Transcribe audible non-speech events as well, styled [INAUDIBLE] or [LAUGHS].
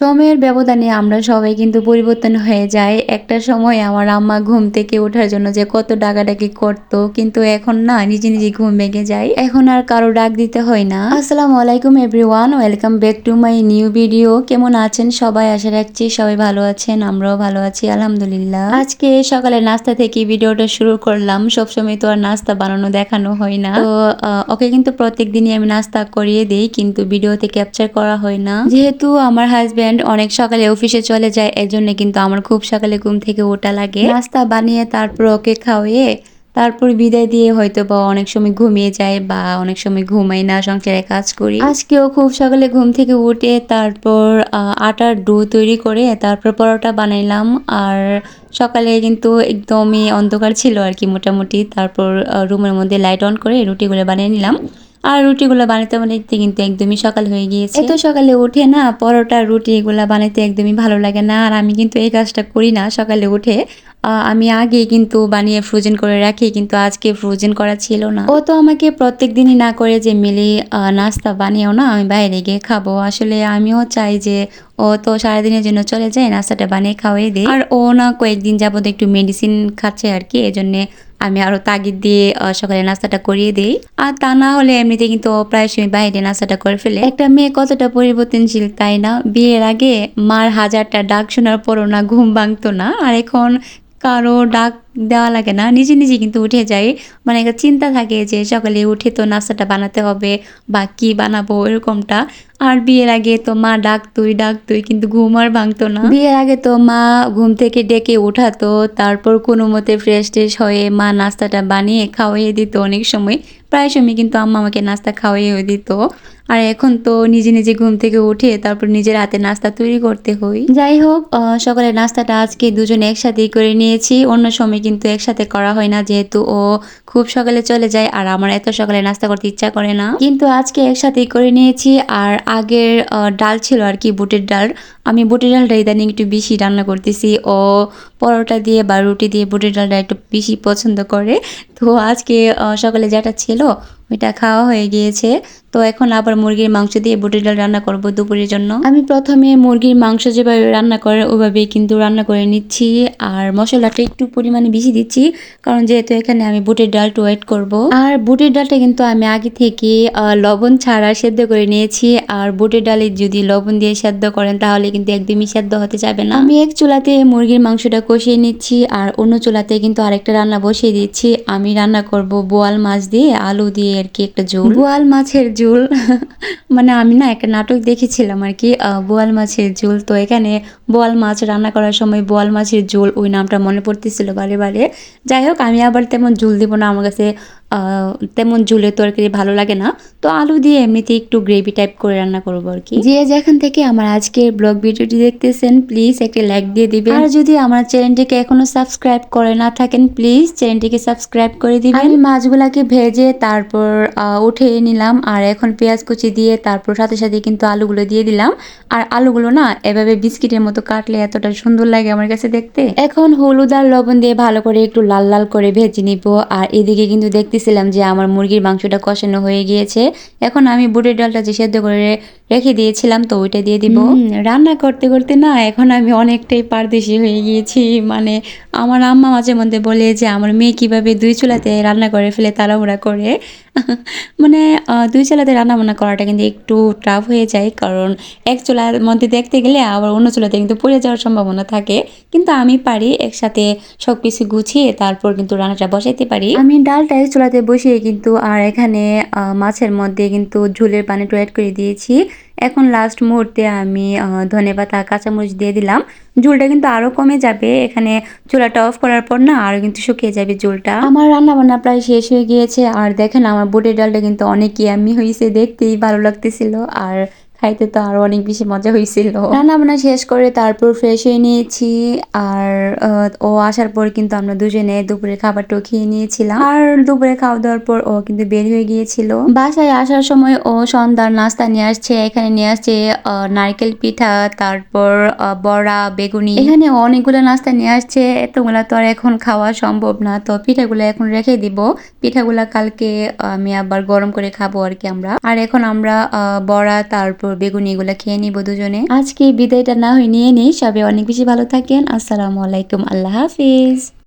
সময়ের ব্যবধানে আমরা সবাই কিন্তু পরিবর্তন হয়ে যায় একটা সময় আমার আম্মা ঘুম থেকে ওঠার জন্য যে কত ডাকাডাকি করত, কিন্তু এখন না নিজে নিজে ঘুম ভেঙে যায়। এখন আর কারও ডাক দিতে হয় না। আসসালামু আলাইকুম everyone welcome back to my new video কেমন আছেন সবাই? আশা রাখছি সবাই ভালো আছেন, আমরাও ভালো আছি, আলহামদুলিল্লাহ। আজকে সকালে নাস্তা থেকে ভিডিওটা শুরু করলাম। সবসময় তো আর নাস্তা বানানো দেখানো হয় না। তো ওকে কিন্তু প্রত্যেক দিনই আমি নাস্তা করিয়ে দিই, কিন্তু ভিডিওতে ক্যাপচার করা হয় না। যেহেতু আমার হাজবেন্ড অনেক সকালে অফিসে চলে যায় এর জন্য কিন্তু আমার খুব সকালে ঘুম থেকে ওটা লাগে। নাস্তা বানিয়ে তারপর ওকে খাওয়িয়ে তারপর বিদায় দিয়ে হয়তো বা অনেক সময় ঘুমিয়ে যায় বা অনেক সময় ঘুমাই না, সংসারে কাজ করি। আজকেও খুব সকালে ঘুম থেকে উঠে তারপর আটার ডো তৈরি করে তারপর পরোটা বানাইলাম। আর সকালে কিন্তু একদমই অন্ধকার ছিল আর কি মোটামুটি। তারপর রুমের মধ্যে লাইট অন করে রুটিগুলো বানিয়ে নিলাম। আর রুটিগুলো বানাতে বানাতে কিন্তু একদমই সকাল হয়ে গিয়েছে। এত সকালে উঠে না পরোটা রুটি এগুলা বানাতে একদমই ভালো লাগে না। আর আমি কিন্তু এই কাজটা করি না সকালে উঠে। আমি আগে কিন্তু বানিয়ে ফ্রোজেন করে রাখি, কিন্তু আজকে ফ্রোজেন করা ছিল না। ও তো আমাকে প্রত্যেক দিনই না করে যে, মিলি নাস্তা বানিয়েও না, আমি বাইরে গিয়ে খাব। আসলে আমিও চাই যে, ও তো সারাদিনের জন্য চলে যায়, নাস্তাটা বানিয়ে খাওয়াই দিই আর ও না কয়েকদিন যাবত একটু মেডিসিন খাচ্ছে আর কি এই জন্যে আমি আরও তাগিদ দিয়ে সকালে নাস্তাটা করিয়ে দিই। আর তা না হলে এমনিতে কিন্তু প্রায় সময় বাইরে নাস্তাটা করে ফেলে। একটা মেয়ে কতটা পরিবর্তনশীল, তাই না? বিয়ের আগে মার হাজারটা ডাক শোনার পরও না ঘুম ভাঙতো না। আর এখন কারও ডাক দেওয়া লাগে না, নিজে নিজে কিন্তু উঠে যায় মানে একটা চিন্তা থাকে যে সকালে উঠে তো নাস্তাটা বানাতে হবে বা কী বানাবো এরকমটা। আর বিয়ের আগে তো মা ডাক তুই ডাক তুই কিন্তু ঘুম আর ভাঙতো না। বিয়ের আগে তো মা ঘুম থেকে ডেকে উঠাতো, তারপর কোনো মতে ফ্রেশ ট্রেশ হয়ে মা নাস্তাটা বানিয়ে খাওয়াইয়ে দিত অনেক সময়। প্রায় সময় কিন্তু আম্মা আমাকে নাস্তা খাওয়াইয়েও দিত। আর এখন তো নিজে নিজে ঘুম থেকে উঠে তারপর নিজের হাতে নাস্তা তৈরি করতে হই। যাই হোক সকালে নাস্তাটা আজকে দুজনে একসাথেই করে নিয়েছি। অন্য সময় কিন্তু একসাথে করা হয় না, যেহেতু ও খুব সকালে চলে যায় আর আমার এত সকালে নাস্তা করতে ইচ্ছা করে না। কিন্তু আজকে একসাথেই করে নিয়েছি আর আগের ডাল ছিল আর কি, বুটের ডাল। আমি বুটের ডালটা ইদানিং একটু বেশি রান্না করতেছি। ও পরোটা দিয়ে বা রুটি দিয়ে বুটের ডালটা একটু বেশি পছন্দ করে। তো আজকে সকালে যেটা ছিল ওইটা খাওয়া হয়ে গিয়েছে। তো এখন আবার মুরগির মাংস দিয়ে বুটের ডাল রান্না করব দুপুরের জন্য। আমি প্রথমে মুরগির মাংস যেভাবে রান্না করে ওইভাবেই কিন্তু রান্না করে নিচ্ছি। আর মশলাটা একটু পরিমাণে বেশি দিচ্ছি, কারণ যেহেতু এখানে আমি বুটের ডালটা ওয়েট করব। আর বুটের ডালটা কিন্তু আমি আগে থেকে লবণ ছাড়া সেদ্ধ করে নিয়েছি। আর বুটের ডালে যদি লবণ দিয়ে সেদ্ধ করেন, তাহলে কিন্তু একদমই সেদ্ধ হতে যাবে না। আমি এক চুলাতে মুরগির মাংসটা কষিয়ে নিচ্ছি, আর অন্য চুলাতে কিন্তু আরেকটা রান্না বসিয়ে দিচ্ছি। আমি রান্না করব বোয়াল মাছ দিয়ে, আলু দিয়ে আর কি একটা ঝোল বোয়াল মাছের ঝোল। [LAUGHS] মানে আমি না একটা নাটক দেখেছিলাম আর কি আহ, বোয়াল মাছের ঝোল। তো এখানে বোয়াল মাছ রান্না করার সময় বোয়াল মাছের ঝোল ওই নামটা মনে পড়তেছিল বারে বারে। যাই হোক আমি আবার তেমন ঝোল দিব না আমার কাছে তেমন ঝোলের তরকারি ভালো লাগে না। তো আলু দিয়ে এমনিতে একটু গ্রেভি টাইপ করে রান্না করব আর কি। যে যেখান থেকে আমার আজকের ব্লগ ভিডিওটি দেখতেছেন প্লিজ একটা লাইক দিয়ে দিবেন। আর যদি আমার চ্যানেলটিকে এখনও সাবস্ক্রাইব করে না থাকেন প্লিজ চ্যানেলটিকে সাবস্ক্রাইব করে দিবেন। আমি মাছগুলাকে ভেজে তারপর আহ, উঠিয়ে নিলাম আর এখন পেঁয়াজ কুচি দিয়ে তারপর সাথে সাথে কিন্তু আলুগুলো দিয়ে দিলাম। আর আলুগুলো না এভাবে বিস্কিটের মতো কাটলে এতটা সুন্দর লাগে আমার কাছে দেখতে। এখন হলুদ আর লবণ দিয়ে ভালো করে একটু লাল লাল করে ভেজে নিব আর এদিকে কিন্তু দেখতেছিলাম যে আমার মুরগির মাংসটা কষানো হয়ে গিয়েছে। এখন আমি বুটের ডালটা যে সেদ্ধ করে রেখে দিয়েছিলাম তো ওইটা দিয়ে দিব। রান্না করতে করতে না এখন আমি অনেকটাই পারদেশি হয়ে গিয়েছি। মানে আমার আম্মা মাঝে মধ্যে বলে যে আমার মেয়ে কীভাবে দুই চুলাতে রান্না করে ফেলে তাড়াহুড়া করে? [LAUGHS] মানে দুই চুলাতে রান্না বান্না করাটা কিন্তু একটু টাফ হয়ে যায়। কারণ এক চুলার মধ্যে দেখতে গেলে আবার অন্য চুলাতে কিন্তু পড়ে যাওয়ার সম্ভাবনা থাকে। কিন্তু আমি পারি একসাথে সব কিছু গুছিয়ে তারপর কিন্তু রান্নাটা বসাইতে পারি। আমি ডালটা এক চুলাতে বসিয়ে কিন্তু আর এখানে মাছের মধ্যে কিন্তু ঝোলের পানিটা অ্যাড করে দিয়েছি। এখন লাস্ট মুহূর্তে আমি ধনে পাতা, কাঁচামরিচ দিয়ে দিলাম। ঝোলটা কিন্তু আরও কমে যাবে। এখানে চুলাটা অফ করার পর না আরও কিন্তু শুকিয়ে যাবে ঝোলটা। আমার রান্না বান্না প্রায় শেষ হয়ে গিয়েছে। আর দেখেন আমার বুটের ডালটা কিন্তু অনেক ইয়ামি হয়েছে দেখতেই ভালো লাগতেছিল। আর খাইতে তো আরও অনেক বেশি মজা হয়েছিল রান্না বান্না শেষ করে তারপর ফ্রেশ হয়ে নিয়েছি আর ও আসার পর কিন্তু আমরা দুজনে দুপুরে খাবারটাও খেয়ে নিয়েছিলাম। আর দুপুরে খাওয়া দাওয়ার পর ও কিন্তু বের হয়ে গিয়েছিল। বাসায় আসার সময় ও সন্ধ্যার নাস্তা নিয়ে আসছে, এখানে নিয়ে আসছে নারকেল পিঠা, তারপর বড়া, বেগুনি। এখানে অনেকগুলো নাস্তা নিয়ে আসছে, এতগুলা তো আর এখন খাওয়া সম্ভব না। তো পিঠাগুলো এখন রেখে দিব। পিঠাগুলা কালকে আমি আবার গরম করে খাব আর কি আমরা। আর এখন আমরা বড়া, তারপর তারপর বেগুনি এগুলো খেয়ে নিব দুজনে। আজকে বিদায়টা না হয়ে নিয়ে নিই। সবাই অনেক বেশি ভালো থাকেন। আসসালামু আলাইকুম। আল্লাহ হাফিজ।